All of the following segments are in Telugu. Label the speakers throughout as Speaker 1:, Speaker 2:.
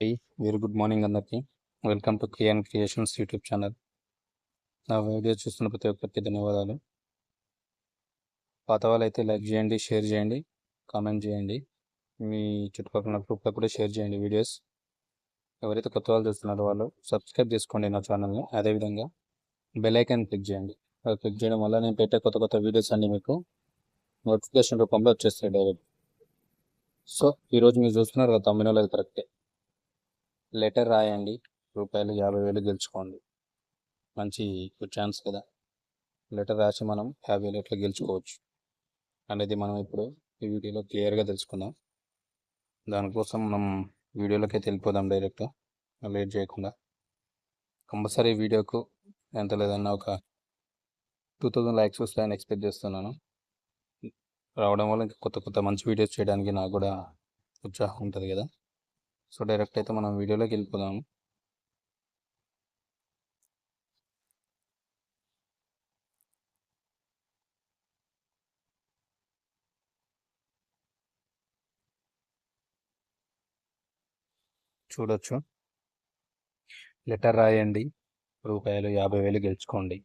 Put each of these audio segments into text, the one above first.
Speaker 1: హై వెరీ గుడ్ మార్నింగ్ అందరికీ. Welcome to KN Creations YouTube channel నా వీడియో చూస్తున్న ప్రతి ఒక్కరికి ధన్యవాదాలు. పాత వాళ్ళు అయితే లైక్ చేయండి షేర్ చేయండి కామెంట్ చేయండి. మీ చుట్టుపక్కల గ్రూప్లో కూడా షేర్ చేయండి వీడియోస్ ఎవరైతే కొత్త వాళ్ళు చూస్తున్నారో వాళ్ళు సబ్స్క్రైబ్ చేసుకోండి నా ఛానల్ని అదేవిధంగా బెల్ ఐకాన్ క్లిక్ చేయండి. అది క్లిక్ చేయడం వల్ల నేను పెట్టే కొత్త కొత్త వీడియోస్ అన్ని మీకు నోటిఫికేషన్ రూపంలో వచ్చేస్తాయి డైరెక్ట్ సో ఈరోజు మీరు చూస్తున్నారు కదా తమ్మినో కరెక్టే లెటర్ రాయండి రూపాయలు యాభై వేలు గెలుచుకోండి. మంచి ఛాన్స్ కదా. లెటర్ రాసి మనం యాభై వేలు ఎట్లా గెలుచుకోవచ్చు. అనేది మనం ఇప్పుడు ఈ వీడియోలో క్లియర్గా తెలుసుకుందాం. దానికోసం మనం వీడియోలోకి వెళ్ళిపోదాం డైరెక్ట్. లేట్ చేయకుండా. కంపల్సరీ వీడియోకు ఎంత లేదన్నా ఒక టూ థౌజండ్ లైక్స్ వస్తాయని ఎక్స్పెక్ట్ చేస్తున్నాను. రావడం వల్ల ఇంకా కొత్త కొత్త మంచి వీడియోస్ చేయడానికి నాకు కూడా ఉత్సాహం ఉంటుంది కదా. సో డైరెక్ట్ అయితే మనం వీడియోలోకి వెళ్ళిపోదాము చూడొచ్చు. లెటర్ రాయండి. రూపాయలు యాభై వేలు గెలుచుకోండి.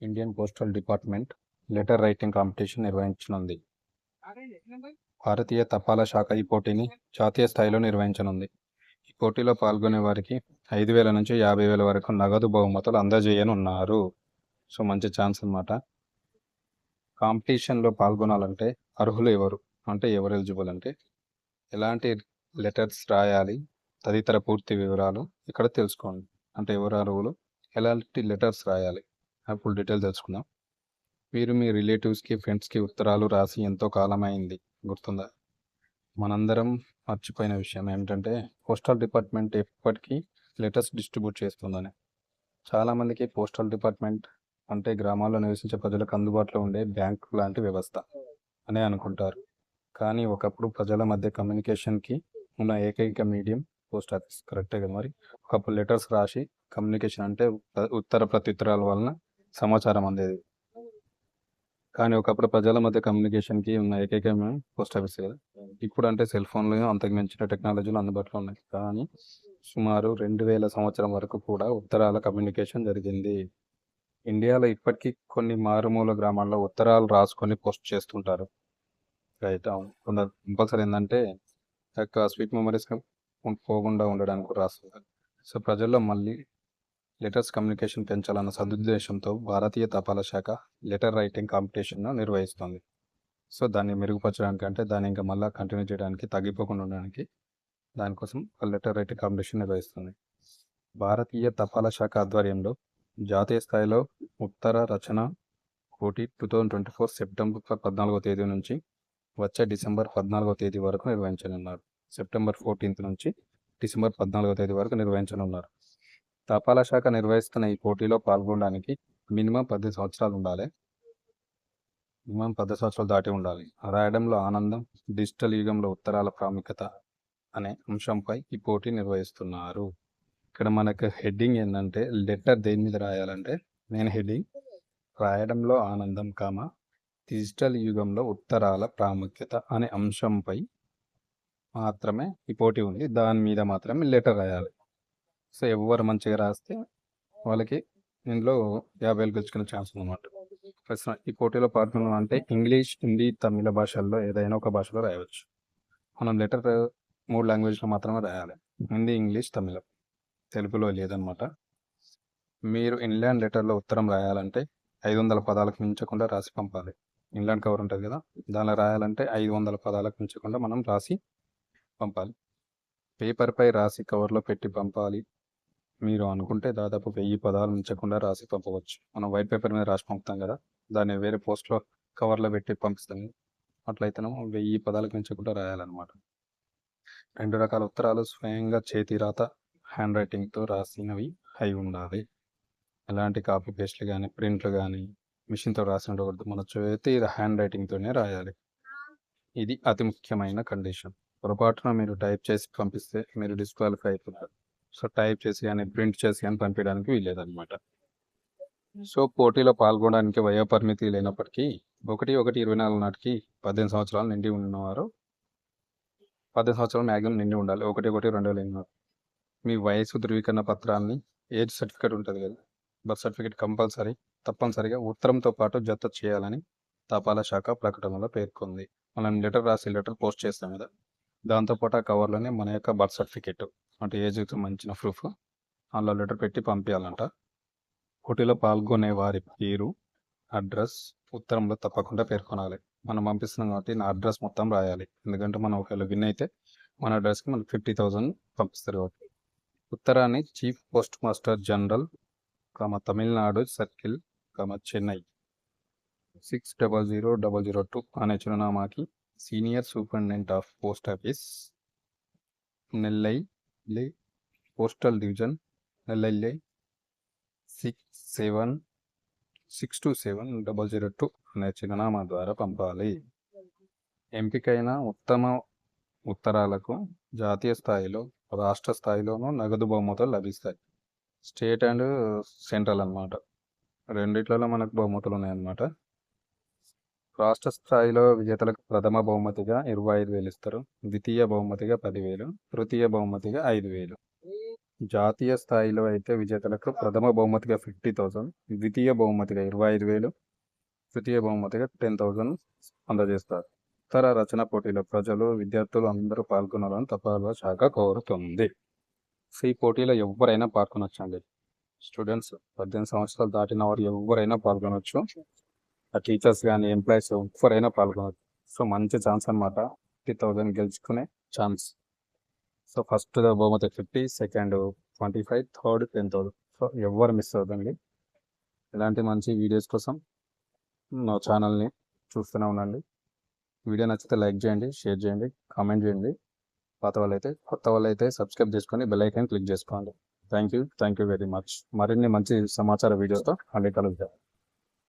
Speaker 1: Indian postal department letter writing competition నిర్వహించనుంది. భారతీయ తపాలా శాఖ ఈ పోటీని జాతీయ స్థాయిలో నిర్వహించనుంది. ఈ పోటీలో పాల్గొనే వారికి ఐదు వేల నుంచి యాభై వేల వరకు నగదు బహుమతులు అందజేయనున్నారు. సో మంచి ఛాన్స్ అనమాట కాంపిటీషన్లో పాల్గొనాలంటే అర్హులు ఎవరు? అంటే ఎవరు ఎలిజిబుల్ అంటే? ఎలాంటి లెటర్స్ రాయాలి? తదితర పూర్తి వివరాలు ఇక్కడ తెలుసుకోండి. అంటే ఎవరు అర్హులు? ఎలాంటి లెటర్స్ రాయాలి? ఫుల్ డీటెయిల్ తెలుసుకుందాం. మీరు మీ రిలేటివ్స్కి ఫ్రెండ్స్కి ఉత్తరాలు రాసి ఎంతో కాలమైంది. గుర్తుందా? మనందరం మర్చిపోయిన విషయం ఏమిటంటే పోస్టల్ డిపార్ట్మెంట్ ఎప్పటికీ లెటర్స్ డిస్ట్రిబ్యూట్ చేస్తుందని. చాలామందికి పోస్టల్ డిపార్ట్మెంట్ అంటే గ్రామాల్లో నివసించే ప్రజలకు అందుబాటులో ఉండే బ్యాంకు లాంటి వ్యవస్థ అనే అనుకుంటారు. కానీ ఒకప్పుడు ప్రజల మధ్య కమ్యూనికేషన్కి ఉన్న ఏకైక మీడియం పోస్ట్ ఆఫీస్. కరెక్టే కదా మరి? ఒకప్పుడు లెటర్స్ రాసి కమ్యూనికేషన్ అంటే ఉత్తర ప్రత్యుత్తరాల వలన సమాచారం అందేది. కానీ ఒకప్పుడు ప్రజల మధ్య కమ్యూనికేషన్కి ఉన్న ఏకైక పోస్ట్ ఆఫీస్ కదా. ఇప్పుడు అంటే సెల్ ఫోన్లు అంతకు మించిన టెక్నాలజీలు అందుబాటులో ఉన్నాయి. కానీ సుమారు రెండు వేల సంవత్సరం వరకు కూడా ఉత్తరాల కమ్యూనికేషన్ జరిగింది. ఇండియాలో ఇప్పటికీ కొన్ని మారుమూల గ్రామాల్లో ఉత్తరాలు రాసుకొని పోస్ట్ చేస్తుంటారు. రైట్ కొందరు కంపల్సరీ ఏంటంటే యొక్క స్వీట్ మెమరీస్ పోకుండా ఉండడానికి కూడా రాస్తుంటారు సో ప్రజల్లో మళ్ళీ లెటర్స్ కమ్యూనికేషన్ పెంచాలన్న సదుద్దేశంతో భారతీయ తపాలా శాఖ లెటర్ రైటింగ్ కాంపిటీషన్ను నిర్వహిస్తుంది. సో దాన్ని మెరుగుపరచడానికి అంటే దాన్ని ఇంకా మళ్ళీ కంటిన్యూ చేయడానికి తగ్గిపోకుండా ఉండడానికి దానికోసం లెటర్ రైటింగ్ కాంపిటీషన్ నిర్వహిస్తుంది. భారతీయ తపాలా శాఖ ఆధ్వర్యంలో జాతీయ స్థాయిలో ఉత్తర రచన పోటీ two thousand twenty four September పద్నాలుగో తేదీ నుంచి వచ్చే డిసెంబర్ పద్నాలుగో తేదీ వరకు నిర్వహించనున్నారు. సెప్టెంబర్ ఫోర్టీన్త్ నుంచి డిసెంబర్ పద్నాలుగో తేదీ వరకు నిర్వహించనున్నారు. తపాలా శాఖ నిర్వహిస్తున్న ఈ పోటీలో పాల్గొనడానికి మినిమం పది సంవత్సరాలు ఉండాలి. మినిమం పది సంవత్సరాలు దాటి ఉండాలి. రాయడంలో ఆనందం డిజిటల్ యుగంలో ఉత్తరాల ప్రాముఖ్యత అనే అంశంపై ఈ పోటీ నిర్వహిస్తున్నారు. ఇక్కడ మనకు హెడ్డింగ్ ఏంటంటే లెటర్ దేని మీద రాయాలంటే మెయిన్ హెడ్డింగ్ రాయడంలో ఆనందం కామ డిజిటల్ యుగంలో ఉత్తరాల ప్రాముఖ్యత అనే అంశంపై మాత్రమే ఈ పోటీ ఉంది. దాని మీద మాత్రమే లెటర్ రాయాలి. సో ఎవరు మంచిగా రాస్తే వాళ్ళకి ఇందులో యాభై వేలు గెలుచుకునే ఛాన్స్ ఉందన్నమాట. ప్రస్తుతం ఈ పోటీలో పాల్గొనడం అంటే ఇంగ్లీష్ హిందీ తమిళ భాషల్లో ఏదైనా ఒక భాషలో రాయవచ్చు. మనం లెటర్ మూడు లాంగ్వేజ్లో మాత్రమే రాయాలి. హిందీ ఇంగ్లీష్ తమిళం తెలుగులో లేదనమాట మీరు ఇన్లాండ్ లెటర్లో ఉత్తరం రాయాలంటే ఐదు వందల పదాలకు మించకుండా రాసి పంపాలి. ఇన్లాండ్ కవర్ ఉంటుంది కదా దానిలో రాయాలంటే ఐదు వందల పదాలకు మించకుండా మనం రాసి పంపాలి. పేపర్పై రాసి కవర్లో పెట్టి పంపాలి. మీరు అనుకుంటే దాదాపు వెయ్యి పదాలు ఉంచకుండా రాసి పంపవచ్చు. మనం వైట్ పేపర్ మీద రాసి పంపుతాం కదా దాన్ని వేరే పోస్ట్లో కవర్లో పెట్టి పంపిస్తాము. అట్లయితేనేమో వెయ్యి పదాలకు మించకుండా రాయాలన్నమాట. రెండు రకాల ఉత్తరాలు స్వయంగా చేతి రాత హ్యాండ్ రైటింగ్తో రాసినవి అయి ఉండాలి. ఎలాంటి కాపీ పేస్ట్లు కానీ ప్రింట్లు కానీ మిషన్తో రాసి ఉండకూడదు. మన చేతి హ్యాండ్ రైటింగ్తోనే రాయాలి. ఇది అతి ముఖ్యమైన కండిషన్ పొరపాటున మీరు టైప్ చేసి పంపిస్తే మీరు డిస్క్వాలిఫై అయిపోతారు. సో టైప్ చేసి కానీ ప్రింట్ చేసి కానీ పంపించడానికి వీల్లేదన్నమాట. సో పోటీలో పాల్గొనడానికి వయోపరిమితి లేనప్పటికీ ఒకటి ఒకటి ఇరవై నాలుగు నాటికి పద్దెనిమిది సంవత్సరాలు నిండి ఉన్నవారు పద్దెనిమిది సంవత్సరాలు మ్యాక్సిమం నిండి ఉండాలి. ఒకటి ఒకటి రెండు వేల ఎనిమిది మీ వయసు ధృవీకరణ పత్రాన్ని ఏజ్ సర్టిఫికేట్ ఉంటుంది కదా. బర్త్ సర్టిఫికేట్ కంపల్సరీ తప్పనిసరిగా ఉత్తరంతో పాటు జత చేయాలని తపాలా శాఖ ప్రకటనలో పేర్కొంది. మనం లెటర్ రాసి లెటర్ పోస్ట్ చేస్తాం కదా. దాంతోపాటు ఆ కవర్లోనే మన యొక్క బర్త్ సర్టిఫికేట్. అంటే ఏజ్కి సంబంధించిన ప్రూఫ్ అందులో లెటర్ పెట్టి పంపించాలంట పోటీలో పాల్గొనే వారి పేరు అడ్రస్ ఉత్తరంలో తప్పకుండా పేర్కొనాలి. మనం పంపిస్తున్నాం కాబట్టి నా అడ్రస్ మొత్తం రాయాలి. ఎందుకంటే మనం ఒకవేళ విన్ అయితే మన అడ్రస్కి మనకి ఫిఫ్టీ థౌజండ్ పంపిస్తారు కాబట్టి. ఉత్తరాన్ని chief post master general comma Tamil Nadu circle comma Chennai. Six double zero double zero two అనే చిరునామాకి senior superintendent of post office Nellai లే postal division Nellai six seven six two seven double zero two అనే చిరునామా ద్వారా పంపాలి. ఎంపికైన ఉత్తమ ఉత్తరాలకు జాతీయ స్థాయిలో రాష్ట్ర స్థాయిలోనూ నగదు బహుమతులు లభిస్తాయి. స్టేట్ అండ్ సెంట్రల్ అన్నమాట. రెండిట్లలో మనకు బహుమతులు ఉన్నాయన్నమాట. రాష్ట్ర స్థాయిలో విజేతలకు ప్రథమ బహుమతిగా ఇరవై ఐదు వేలు ఇస్తారు. ద్వితీయ బహుమతిగా పదివేలు తృతీయ బహుమతిగా ఐదు వేలు. జాతీయ స్థాయిలో అయితే విజేతలకు ప్రథమ బహుమతిగా ఫిఫ్టీ థౌసండ్ ద్వితీయ బహుమతిగా ఇరవై ఐదు వేలు తృతీయ బహుమతిగా టెన్ థౌసండ్ అందజేస్తారు. ఇతర రచన పోటీలో ప్రజలు విద్యార్థులు అందరూ పాల్గొనాలని తపాలా శాఖ కోరుతుంది. ఈ పోటీలో ఎవరైనా పాల్గొనొచ్చండి. స్టూడెంట్స్ పద్దెనిమిది సంవత్సరాలు దాటిన వారు ఎవరైనా పాల్గొనవచ్చు టీచర్స్ కానీ ఎంప్లాయీస్ ఎవరైనా పాల్గొనవచ్చు సో మంచి ఛాన్స్ అనమాట ఫిఫ్టీ థౌసండ్ గెలుచుకునే ఛాన్స్ సో ఫస్ట్ బహుమతి fifty second twenty five third ten thousand so ఎవరు మిస్ అవుతుంది ఇలాంటి మంచి వీడియోస్ కోసం నా ఛానల్ని చూస్తూనే ఉండండి. వీడియో నచ్చితే లైక్ చేయండి షేర్ చేయండి కామెంట్ చేయండి. పాత వాళ్ళైతే కొత్త వాళ్ళైతే సబ్స్క్రైబ్ చేసుకొని బెల్ ఐకాన్ క్లిక్ చేసుకోండి. Thank you thank you very much మరిన్ని మంచి సమాచార వీడియోస్తో మళ్ళీ కలుగుతాం